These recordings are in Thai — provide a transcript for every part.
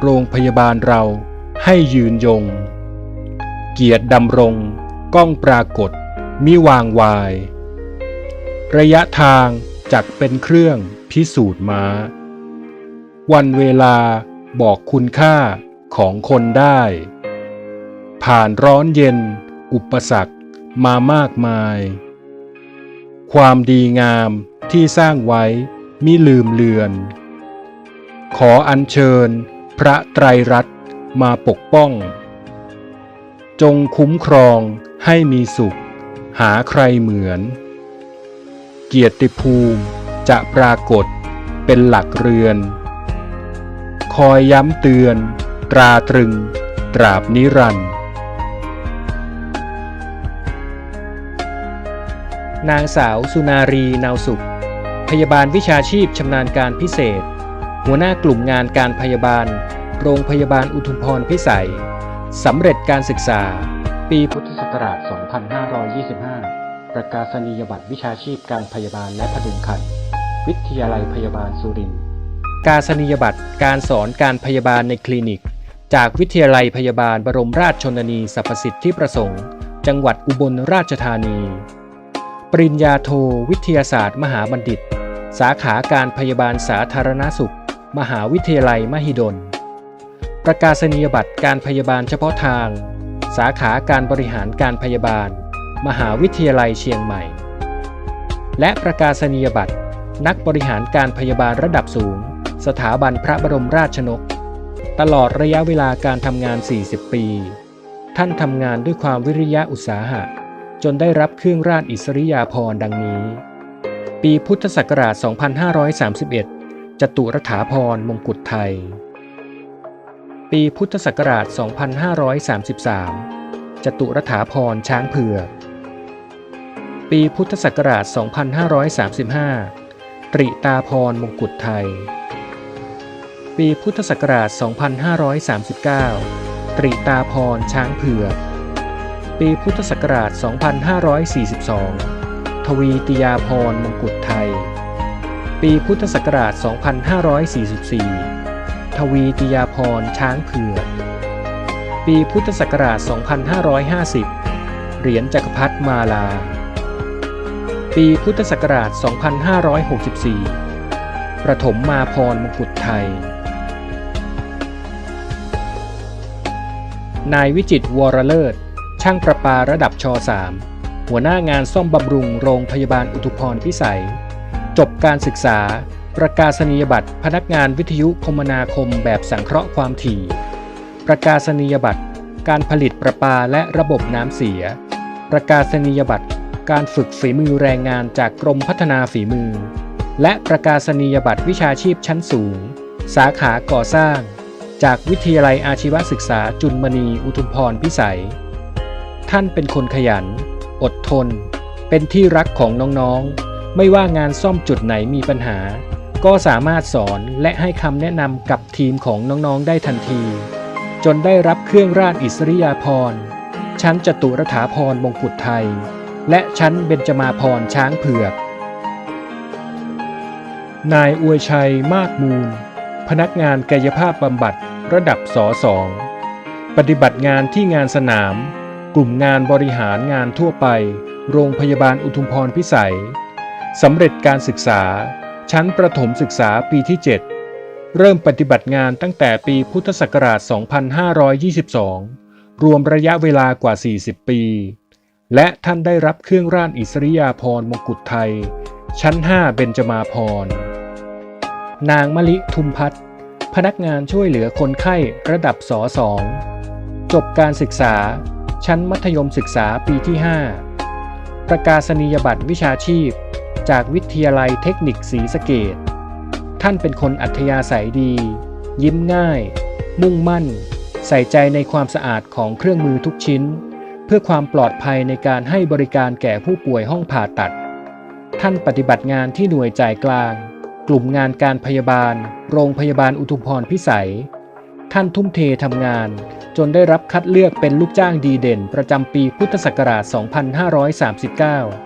โรงพยาบาลเราให้ยืนยง เกียรติดำรงก้องปรากฏ มิวางวาย ระยะทางจักเป็นเครื่องพิสูจน์มาวันเวลาบอกคุณค่าของคนได้ ผ่านร้อนเย็น อุปสรรคมามากมาย ความดีงามที่สร้างไว้มิลืมเลือน ขออัญเชิญ พระไตรรัตน์มาปกป้อง จงคุ้มครองให้มีสุข หาใครเหมือน เกียรติภูมิจะปรากฏเป็นหลักเรือน คอยย้ำเตือน ตราตรึง ตราบนิรันดร์นางสาวสุนารีนาวสุข พยาบาลวิชาชีพชำนาญการพิเศษ หัวหน้ากลุ่มงานการพยาบาล โรงพยาบาลอุทุมพรพิสัย สำเร็จการศึกษา ปีพุทธศักราช 2525 ประกาศนียบัตรวิชาชีพการพยาบาลและพดุงครรภ์วิทยาลัยพยาบาลสุรินทร์กาศนียบัตรการสอนการพยาบาลในคลินิก จากวิทยาลัยพยาบาลบรมราชชนนีสรรพสิทธิประสงค์ จังหวัดอุบลราชธานี ปริญญาโทวิทยาศาสตร์ มหาบัณฑิต สาขาการพยาบาลสาธารณสุข มหาวิทยาลัยมหิดล ประกาศนียบัตรการพยาบาลเฉพาะทาง สาขาการบริหารการพยาบาล มหาวิทยาลัยเชียงใหม่ และประกาศนียบัตรนักบริหารการพยาบาลระดับสูง สถาบันพระบรมราชชนก ตลอดระยะเวลาการทำงาน 40 ปี ท่านทำงานด้วยความวิริยะอุตสาหะ จนได้รับเครื่องราชอิสริยาภรณ์ดังนี้ ปีพุทธศักราช 2531 จตุรถาพรมงกุฎไทย ปีพุทธศักราช 2533 จตุรถาพรช้างเผือก ปีพุทธศักราช 2535 ตริตาพรมงกุฎไทย ปีพุทธศักราช 2539 ตริตาพรช้างเผือก ปีพุทธศักราช 2542 ทวีติยาพรมงกุฎไทย ปีพุทธศักราช 2544 ทวีติยาพรช้างเผือก ปีพุทธศักราช 2550 เหรียญจักรพรรดิมาลา ปีพุทธศักราช 2564 ประถมมาพรมงกุฎไทย นายวิจิตวรเลิศ ช่างประปาระดับช .3 หัวหน้างานซ่อมบำรุงโรงพยาบาลอุทุพรพิสัย จบการศึกษา ประกาศนียบัตรพนักงานวิทยุคมนาคมแบบสังเคราะห์ความถี่ ประกาศนียบัตรการผลิตประปาและระบบน้ำเสีย ประกาศนียบัตรการฝึกฝีมือแรงงานจากกรมพัฒนาฝีมือ และประกาศนียบัตรวิชาชีพชั้นสูง สาขาก่อสร้าง จากวิทยาลัยอาชีวศึกษาจุลมณีอุทุมพรพิสัย ท่านเป็นคนขยัน อดทน เป็นที่รักของน้องๆ ไม่ว่างานซ่อมจุดไหนมีปัญหา ก็สามารถสอนและให้คำแนะนำกับทีมของน้องๆ ได้ทันที จนได้รับเครื่องราชอิสริยาภรณ์ ชั้นจตุรถาพรมงกุฎไทย และชั้นเบญจมาพรช้างเผือก นายอวยชัยมากมูล พนักงานกายภาพบำบัดระดับสอสองปฏิบัติงานที่งานสนาม กลุ่มงานบริหารงานทั่วไป โรงพยาบาลอุทุมพรพิสัย สำเร็จการศึกษา ชั้นประถมศึกษาปีที่ 7 เริ่มปฏิบัติงานตั้งแต่ปีพุทธศักราช 2522 รวมระยะเวลากว่า 40 ปี และท่านได้รับเครื่องราชอิสริยาภรณ์มงกุฎไทย ชั้น 5 เบญจมาพรณ์ นางมะลิทุมพัฒน์พนักงานช่วยเหลือคนไข้ระดับสสองจบการศึกษา ชั้นมัธยมศึกษาปีที่ 5 ประกาศนียบัตรวิชาชีพ จากวิทยาลัยเทคนิคศรีสะเกดท่านเป็นคนอัธยาศัยดี ยิ้มง่าย มุ่งมั่น ใส่ใจในความสะอาดของเครื่องมือทุกชิ้น เพื่อความปลอดภัยในการให้บริการแก่ผู้ป่วยห้องผ่าตัด ท่านปฏิบัติงานที่หน่วยจ่ายกลาง กลุ่มงานการพยาบาล โรงพยาบาลอุทุมพรพิสัย ท่านทุ่มเททำงาน จนได้รับคัดเลือกเป็นลูกจ้างดีเด่น ประจำปีพุทธศักราช 2539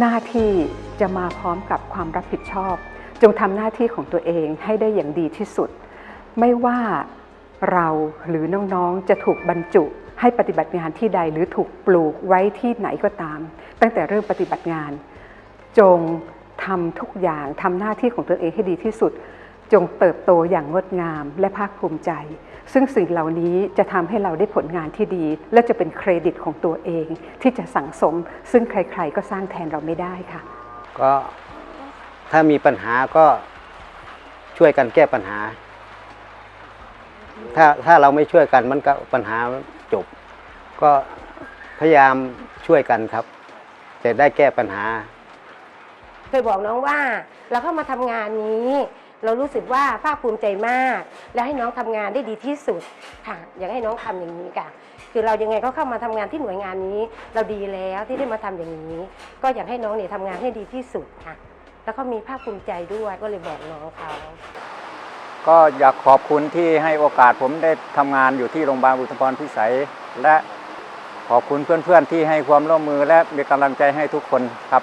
หน้าที่จะมาพร้อมกับความรับผิดชอบ จงทำหน้าที่ของตัวเองให้ได้อย่างดีที่สุด ไม่ว่าเราหรือน้องๆจะถูกบรรจุให้ปฏิบัติงานที่ใดหรือถูกปลูกไว้ที่ไหนก็ตาม ตั้งแต่เริ่มปฏิบัติงาน จงทำทุกอย่างทำหน้าที่ของตัวเองให้ดีที่สุด จงเติบโตอย่างงดงามและภาคภูมิใจ ซึ่งสิ่งเหล่านี้จะทำให้เราได้ผลงานที่ดี และจะเป็นเครดิตของตัวเอง ที่จะสั่งสม ซึ่งใครๆก็สร้างแทนเราไม่ได้ค่ะ ก็ถ้ามีปัญหาก็ช่วยกันแก้ปัญหา ถ้าถ้าเราไม่ช่วยกันมันก็ปัญหาจบ ก็พยายามช่วยกันครับ จะได้แก้ปัญหา เคยบอกน้องว่าเราเข้ามาทำงานนี้ เรารู้สึกว่าภาคภูมิใจมาก และให้น้องทำงานได้ดีที่สุดค่ะ อยากให้น้องทำอย่างนี้ค่ะ คือเรายังไงก็เข้ามาทำงานที่หน่วยงานนี้ เราดีแล้วที่ได้มาทำอย่างนี้ ก็อยากให้น้องเนี่ยทำงานให้ดีที่สุดค่ะ แล้วก็มีภาคภูมิใจด้วยก็เลยบอกน้องเขาก็อยากขอบคุณที่ให้โอกาสผมได้ทำงานอยู่ที่โรงพยาบาลอุทพรพิสัย และขอบคุณเพื่อนๆที่ให้ความร่วมมือและมีกำลังใจให้ทุกคนครับ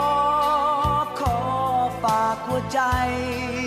ใจ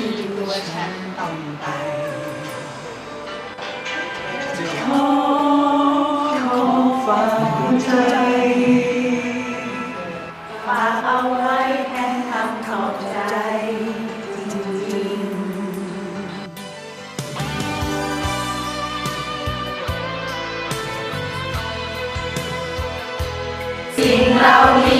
ที่ตัวฉันต้องไปจะขอขอฝากใจฝากเอาไว้แทนคำขอบใจจริงๆสิ่งเหล่านี้